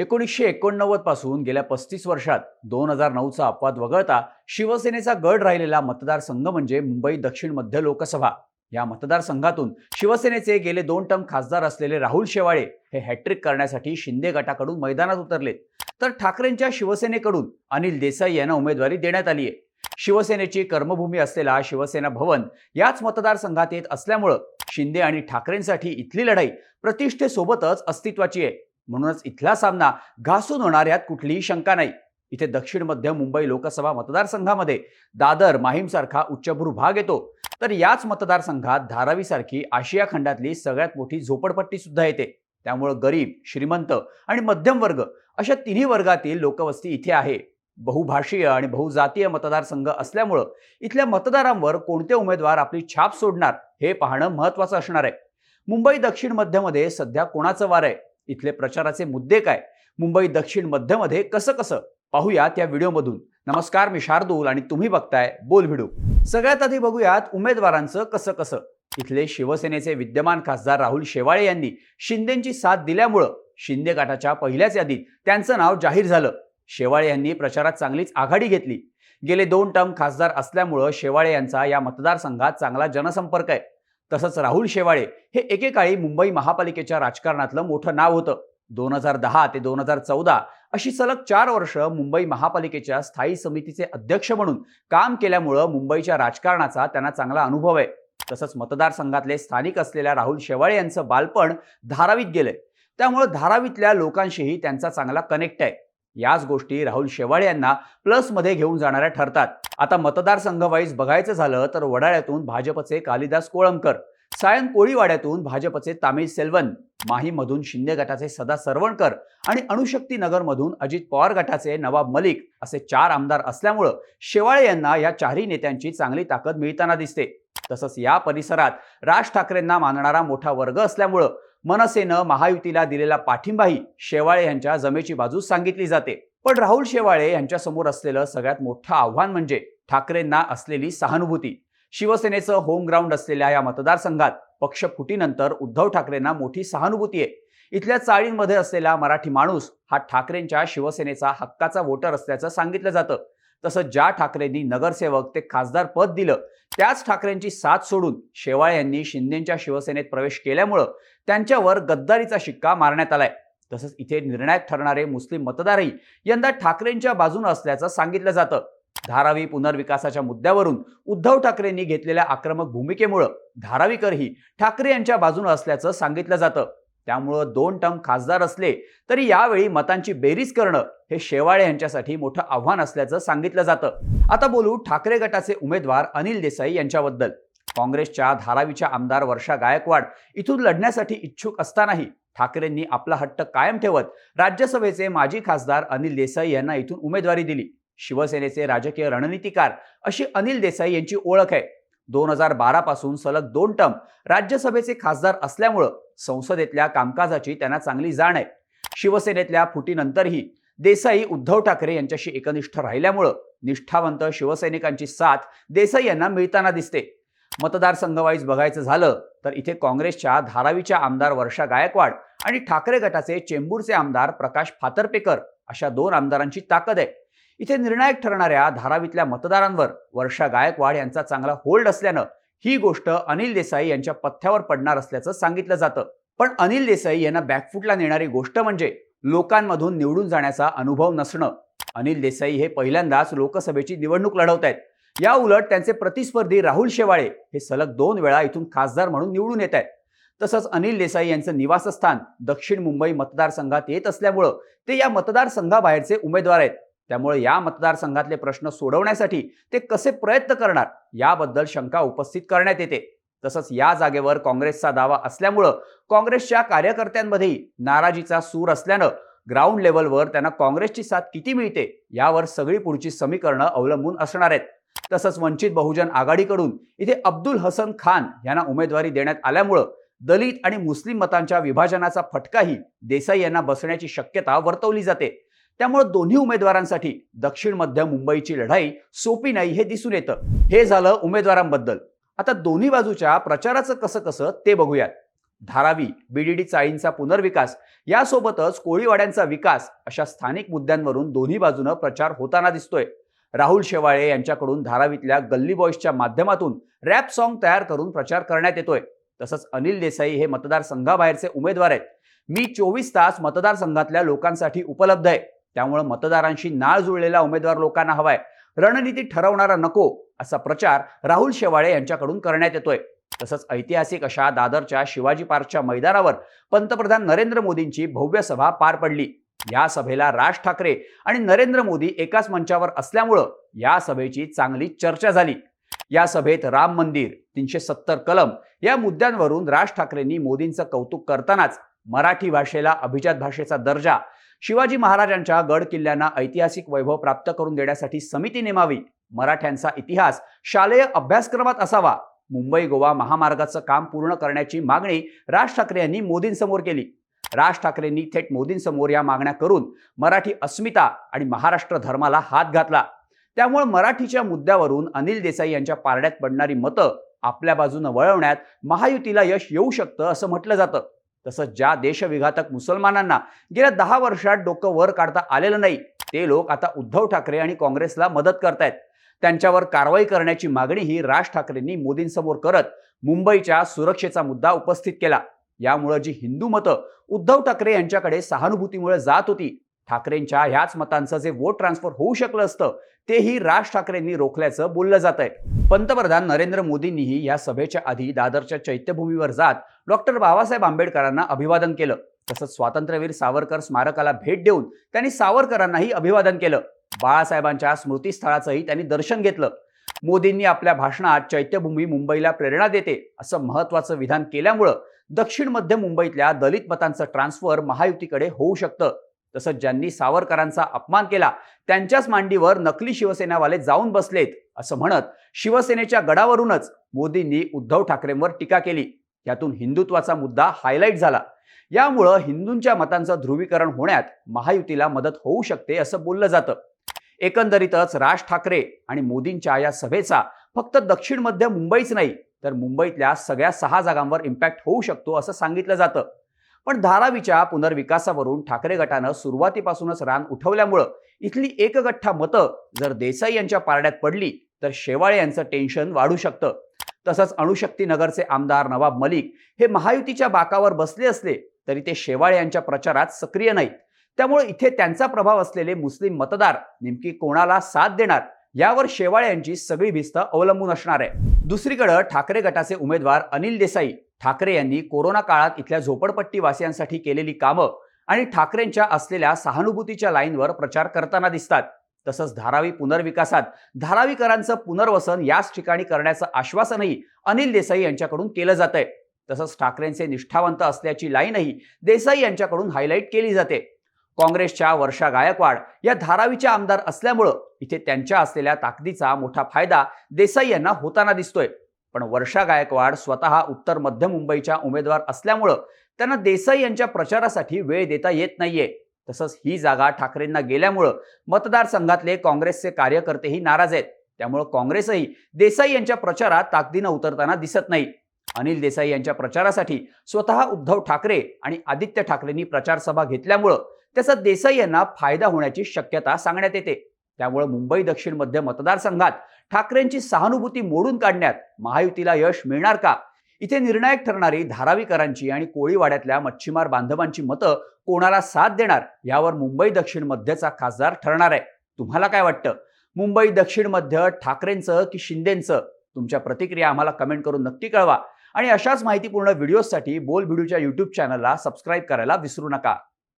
एकोणीसशे एकोणनव्वदपासून गेल्या पस्तीस वर्षात दोन हजार नऊचा अपवाद वगळता शिवसेनेचा गड राहिलेला मतदारसंघ म्हणजे मुंबई दक्षिण मध्य लोकसभा. या मतदारसंघातून शिवसेनेचे गेले दोन टर्म खासदार असलेले राहुल शेवाळे हे हॅट्रिक करण्यासाठी शिंदे गटाकडून मैदानात उतरलेत तर ठाकरेंच्या शिवसेनेकडून अनिल देसाई यांना उमेदवारी देण्यात आली आहे. शिवसेनेची कर्मभूमी असलेला शिवसेना भवन याच मतदारसंघात येत असल्यामुळं शिंदे आणि ठाकरेंसाठी इथली लढाई प्रतिष्ठेसोबतच अस्तित्वाची आहे. म्हणूनच इथला सामना घासून होणार यात कुठलीही शंका नाही. इथे दक्षिण मध्य मुंबई लोकसभा मतदारसंघामध्ये दादर माहीमसारखा उच्चभ्रू भाग येतो. तर याच मतदारसंघात धारावीसारखी आशिया खंडातली सगळ्यात मोठी झोपडपट्टी सुद्धा येते. त्यामुळं गरीब श्रीमंत आणि मध्यम वर्ग अशा तिन्ही वर्गातील लोकवस्ती इथे आहे. बहुभाषीय आणि बहुजातीय मतदारसंघ असल्यामुळं इथल्या मतदारांवर कोणते उमेदवार आपली छाप सोडणार हे पाहणं महत्वाचं असणार आहे. मुंबई दक्षिण मध्यमध्ये सध्या कोणाचं वार आहे? इथले प्रचाराचे मुद्दे काय? मुंबई दक्षिण मध्यमध्ये कसं कसं? पाहूयात त्या व्हिडिओमधून. नमस्कार मी शार्दूल आणि तुम्ही बघताय बोल व्हिडिओ. सगळ्यात आधी बघूयात उमेदवारांचं कसं कसं? इथले शिवसेनेचे विद्यमान खासदार राहुल शेवाळे यांनी शिंदेची साथ दिल्यामुळं शिंदे गटाच्या पहिल्याच यादीत त्यांचं नाव जाहीर झालं. शेवाळे यांनी प्रचारात चांगलीच आघाडी घेतली. गेले दोन टर्म खासदार असल्यामुळं शेवाळे यांचा या मतदारसंघात चांगला जनसंपर्क आहे. तसंच राहुल शेवाळे हे एकेकाळी मुंबई महापालिकेच्या राजकारणातलं मोठं नाव होतं. दोन हजार दहा ते दोन हजार चौदा अशी सलग चार वर्ष मुंबई महापालिकेच्या स्थायी समितीचे अध्यक्ष म्हणून काम केल्यामुळं मुंबईच्या राजकारणाचा त्यांना चांगला अनुभव आहे. तसंच मतदारसंघातले स्थानिक असलेल्या राहुल शेवाळे यांचं बालपण धारावीत गेलंय. त्यामुळं धारावीतल्या लोकांशीही त्यांचा चांगला कनेक्ट आहे. याच गोष्टी राहुल शेवाळे यांना प्लसमध्ये घेऊन जाणाऱ्या ठरतात. आता मतदारसंघवाईज बघायचं झालं तर वडाळ्यातून भाजपचे कालिदास कोळंबकर सायन कोळीवाड्यातून भाजपचे तामिळ सेल्वन माहीमधून शिंदे गटाचे सदा सरवणकर आणि अणुशक्ती नगरमधून अजित पवार गटाचे नवाब मलिक असे चार आमदार असल्यामुळं शेवाळे यांना या चारही नेत्यांची चांगली ताकद मिळताना दिसते. तसंच या परिसरात राज ठाकरेंना मानणारा मोठा वर्ग असल्यामुळं मनसेनं महायुतीला दिलेला पाठिंबाही शेवाळे यांच्या जमेची बाजू सांगितली जाते. पण राहुल शेवाळे यांच्या समोर असलेलं सगळ्यात मोठं आव्हान म्हणजे ठाकरेंना असलेली सहानुभूती. शिवसेनेचं होम ग्राउंड असलेल्या या मतदारसंघात पक्षफुटीनंतर उद्धव ठाकरेंना मोठी सहानुभूती आहे. इथल्या चाळींमध्ये असलेला मराठी माणूस हा ठाकरेंच्या शिवसेनेचा हक्काचा वोटर असल्याचं सांगितलं जातं. तसं ज्या ठाकरेंनी नगरसेवक ते खासदार पद दिलं त्याच ठाकरेंची साथ सोडून शेवाळे यांनी शिंदेच्या शिवसेनेत प्रवेश केल्यामुळं त्यांच्यावर गद्दारीचा शिक्का मारण्यात आलाय. तसंच इथे निर्णायक ठरणारे मुस्लिम मतदारही यंदा ठाकरेंच्या बाजूनं असल्याचं सांगितलं जातं. धारावी पुनर्विकासाच्या मुद्द्यावरून उद्धव ठाकरेंनी घेतलेल्या आक्रमक भूमिकेमुळं धारावीकरही ठाकरे यांच्या बाजूनं असल्याचं सांगितलं जातं. त्यामुळं दोन टर्म खासदार असले तरी यावेळी मतांची बेरीज करणं हे शेवाळे यांच्यासाठी मोठं आव्हान असल्याचं सांगितलं जातं. आता बोलू ठाकरे गटाचे उमेदवार अनिल देसाई यांच्याबद्दल. काँग्रेसच्या धारावीच्या आमदार वर्षा गायकवाड इथून लढण्यासाठी इच्छुक असतानाही ठाकरेंनी आपला हट्ट कायम ठेवत राज्यसभेचे माजी खासदार अनिल देसाई यांना इथून उमेदवारी दिली. शिवसेनेचे राजकीय रणनीतिकार अशी अनिल देसाई यांची ओळख आहे. दोन हजार बारा पासून सलग दोन टर्म राज्यसभेचे खासदार असल्यामुळं संसदेतल्या कामकाजाची त्यांना चांगली जाण आहे. शिवसेनेतल्या फुटीनंतरही देसाई उद्धव ठाकरे यांच्याशी एकनिष्ठ राहिल्यामुळं निष्ठावंत शिवसैनिकांची साथ देसाई यांना मिळताना दिसते. मतदारसंघवाईज बघायचं झालं तर इथे काँग्रेसच्या धारावीच्या आमदार वर्षा गायकवाड आणि ठाकरे गटाचे चेंबूरचे आमदार प्रकाश फातर्पेकर अशा दोन आमदारांची ताकद आहे. इथे निर्णायक ठरणाऱ्या धारावीतल्या मतदारांवर वर्षा गायकवाड यांचा चांगला होल्ड असल्यानं ही गोष्ट अनिल देसाई यांच्या पथ्यावर पडणार असल्याचं सांगितलं जातं. पण अनिल देसाई यांना बॅकफुटला नेणारी गोष्ट म्हणजे लोकांमधून निवडून जाण्याचा अनुभव नसणं. अनिल देसाई हे पहिल्यांदाच लोकसभेची निवडणूक लढवत आहेत. या उलट त्यांचे प्रतिस्पर्धी राहुल शेवाळे हे सलग दोन वेळा इथून खासदार म्हणून निवडून येत आहेत. तसंच अनिल देसाई यांचं निवासस्थान दक्षिण मुंबई मतदारसंघात येत असल्यामुळं ते या मतदारसंघाबाहेरचे उमेदवार आहेत. त्यामुळे या मतदारसंघातले प्रश्न सोडवण्यासाठी ते कसे प्रयत्न करणार याबद्दल शंका उपस्थित करण्यात येते. तसंच या जागेवर काँग्रेसचा दावा असल्यामुळं काँग्रेसच्या कार्यकर्त्यांमध्येही नाराजीचा सूर असल्यानं ग्राउंड लेवलवर त्यांना काँग्रेसची साथ किती मिळते यावर सगळी पुढची समीकरणं अवलंबून असणार आहेत. तसंच वंचित बहुजन आघाडीकडून इथे अब्दुल हसन खान यांना उमेदवारी देण्यात आल्यामुळं दलित आणि मुस्लिम मतांच्या विभाजनाचा फटकाही देसाई यांना बसण्याची शक्यता वर्तवली जाते. त्यामुळे दोन्ही उमेदवारांसाठी दक्षिण मध्य मुंबईची लढाई सोपी नाही हे दिसून येतं. हे झालं उमेदवारांबद्दल. आता दोन्ही बाजूच्या प्रचाराचं कसं कसं ते बघूयात. धारावी बीडीडी चाळींचा पुनर्विकास यासोबतच कोळीवाड्यांचा विकास अशा स्थानिक मुद्द्यांवरून दोन्ही बाजूनं प्रचार होताना दिसतोय. राहुल शेवाळे यांच्याकडून धारावीतल्या गल्ली बॉईजच्या माध्यमातून रॅप सॉन्ग तयार करून प्रचार करण्यात येतोय. तसंच अनिल देसाई हे मतदारसंघाबाहेरचे उमेदवार आहेत. मी चोवीस तास मतदारसंघातल्या लोकांसाठी उपलब्ध आहे. त्यामुळे मतदारांशी नाळ जुळलेला उमेदवार लोकांना हवाय. रणनीती ठरवणारा नको असा प्रचार राहुल शेवाळे यांच्याकडून करण्यात येतोय. तसंच ऐतिहासिक अशा दादरच्या शिवाजी पार्कच्या मैदानावर पंतप्रधान नरेंद्र मोदींची भव्य सभा पार पडली. या सभेला राज ठाकरे आणि नरेंद्र मोदी एकाच मंचावर असल्यामुळं या सभेची चांगली चर्चा झाली. या सभेत राम मंदिर तीनशे सत्तर कलम या मुद्द्यांवरून राज ठाकरेंनी मोदींचं कौतुक करतानाच मराठी भाषेला अभिजात भाषेचा दर्जा शिवाजी महाराजांच्या गड किल्ल्यांना ऐतिहासिक वैभव प्राप्त करून देण्यासाठी समिती नेमावी. मराठ्यांचा इतिहास शालेय अभ्यासक्रमात असावा. मुंबई गोवा महामार्गाचं काम पूर्ण करण्याची मागणी राज ठाकरे यांनी मोदींसमोर केली. राज ठाकरेंनी थेट मोदींसमोर या मागण्या करून मराठी अस्मिता आणि महाराष्ट्र धर्माला हात घातला. त्यामुळे मराठीच्या मुद्द्यावरून अनिल देसाई यांच्या पारड्यात पडणारी मतं आपल्या बाजूनं वळवण्यात महायुतीला यश येऊ शकतं असं म्हटलं जातं. तसंच ज्या देशविघातक मुसलमानांना गेल्या दहा वर्षात डोकं वर काढता आलेलं नाही ते लोक आता उद्धव ठाकरे आणि काँग्रेसला मदत करतायत. त्यांच्यावर कारवाई करण्याची मागणीही राज ठाकरेंनी मोदींसमोर करत मुंबईच्या सुरक्षेचा मुद्दा उपस्थित केला. यामुळे जी हिंदू मतं उद्धव ठाकरे यांच्याकडे सहानुभूतीमुळे जात होती ठाकरेंच्या ह्याच मतांचं जे वोट ट्रान्सफर होऊ शकलं असतं तेही राज ठाकरेंनी रोखल्याचं बोललं जात आहे पंतप्रधान नरेंद्र मोदींनीही या सभेच्या आधी दादरच्या चैत्यभूमीवर जात डॉक्टर बाबासाहेब आंबेडकरांना अभिवादन केलं. तसंच स्वातंत्र्यवीर सावरकर स्मारकाला भेट देऊन त्यांनी सावरकरांनाही अभिवादन केलं. बाळासाहेबांच्या स्मृतीस्थळाचंही त्यांनी दर्शन घेतलं. मोदींनी आपल्या भाषणात चैत्यभूमी मुंबईला प्रेरणा देते असं महत्वाचं विधान केल्यामुळं दक्षिण मध्य मुंबईतल्या दलित मतांचं ट्रान्सफर महायुतीकडे होऊ शकतं. तसंच ज्यांनी सावरकरांचा अपमान केला त्यांच्याच मांडीवर नकली शिवसेनावाले जाऊन बसलेत असं म्हणत शिवसेनेच्या गडावरूनच मोदींनी उद्धव ठाकरेंवर टीका केली. यातून हिंदुत्वाचा मुद्दा हायलाईट झाला. यामुळं हिंदूंच्या मतांचं ध्रुवीकरण होण्यात महायुतीला मदत होऊ शकते असं बोललं जातं. एकंदरीतच राज ठाकरे आणि मोदींच्या या सभेचा फक्त दक्षिण मध्य मुंबईच नाही तर मुंबईतल्या सगळ्या सहा जागांवर इम्पॅक्ट होऊ शकतो असं सांगितलं जातं. पण धारावीच्या पुनर्विकासावरून ठाकरे गटानं सुरुवातीपासूनच रान उठवल्यामुळं इथली एकगठ्ठा मतं जर देसाई यांच्या पारड्यात पडली तर शेवाळे यांचं टेन्शन वाढू शकतं. तसंच अणुशक्ती नगरचे आमदार नवाब मलिक हे महायुतीच्या बाकावर बसले असले तरी ते शेवाळे यांच्या प्रचारात सक्रिय नाहीत. त्यामुळे इथे त्यांचा प्रभाव असलेले मुस्लिम मतदार नेमकी कोणाला साथ देणार? यावर शेवाळे यांची सगळी भिस्त अवलंबून असणार आहे. दुसरीकडे ठाकरे गटाचे उमेदवार अनिल देसाई ठाकरे यांनी कोरोना काळात इथल्या झोपडपट्टीवासियांसाठी केलेली कामं आणि ठाकरेंच्या असलेल्या सहानुभूतीच्या लाईनवर प्रचार करताना दिसतात. तसंच धारावी पुनर्विकासात धारावीकरांचं पुनर्वसन याच ठिकाणी करण्याचं आश्वासनही अनिल देसाई यांच्याकडून केलं जात आहे तसंच ठाकरेंचे निष्ठावंत असल्याची लाईनही देसाई यांच्याकडून हायलाईट केली जाते. काँग्रेसच्या वर्षा गायकवाड या धारावीच्या आमदार असल्यामुळं इथे त्यांच्या असलेल्या ताकदीचा मोठा फायदा देसाई यांना होताना दिसतोय. पण वर्षा गायकवाड स्वतः उत्तर मध्य मुंबईच्या उमेदवार असल्यामुळं त्यांना देसाई यांच्या प्रचारासाठी वेळ देता येत नाहीये. तसंच ही जागा ठाकरेंना गेल्यामुळं मतदारसंघातले काँग्रेसचे कार्यकर्तेही नाराज आहेत. त्यामुळं काँग्रेसही देसाई यांच्या प्रचारात ताकदीनं उतरताना दिसत नाही. अनिल देसाई यांच्या प्रचारासाठी स्वतः उद्धव ठाकरे आणि आदित्य ठाकरेंनी प्रचारसभा घेतल्यामुळं त्याचा देसाई यांना फायदा होण्याची शक्यता सांगण्यात येते. त्यामुळे मुंबई दक्षिण मध्य मतदारसंघात ठाकरेंची सहानुभूती मोडून काढण्यात महायुतीला यश मिळणार का? इथे निर्णायक ठरणारी धारावीकरांची आणि कोळीवाड्यातल्या मच्छीमार बांधवांची मतं कोणाला साथ देणार यावर मुंबई दक्षिण मध्यचा खासदार ठरणार आहे. तुम्हाला काय वाटतं? मुंबई दक्षिण मध्य ठाकरेंचं की शिंदेंचं? तुमच्या प्रतिक्रिया आम्हाला कमेंट करून नक्की कळवा. आणि अशाच माहितीपूर्ण व्हिडिओसाठी बोल व्हिडिओच्या यूट्यूब चॅनलला सबस्क्राईब करायला विसरू नका.